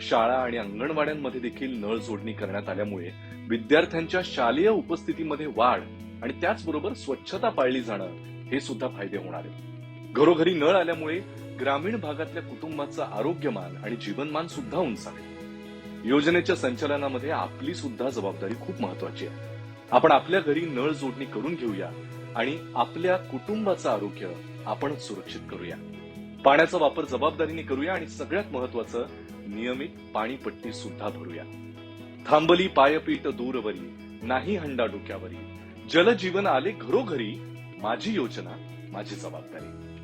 शाळा आणि अंगणवाड्यांमध्ये देखील नळ जोडणी करण्यात आल्यामुळे विद्यार्थ्यांच्या शालेय उपस्थितीमध्ये वाढ आणि त्याचबरोबर स्वच्छता पाळली जाणं हे सुद्धा फायदे होणार आहे घरोघरी नळ आल्यामुळे ग्रामीण भागातल्या कुटुंबाचं आरोग्यमान आणि जीवनमान सुद्धा उंचावेल योजनेच्या संचालनामध्ये आपली सुद्धा जबाबदारी खूप महत्वाची आहे. आपण आपल्या घरी नळ जोडणी करून घेऊया आणि आपल्या कुटुंबाचं आरोग्य आपणच सुरक्षित करूया. पाण्याचा वापर जबाबदारीने करूया आणि सगळ्यात महत्वाचं नियमित पाणीपट्टी सुद्धा भरूया. थांबली पायपीठ दूरवरी नाही हंडा डोक्यावरी. जलजीवन आले घरोघरी माझी योजना माझी जबाबदारी.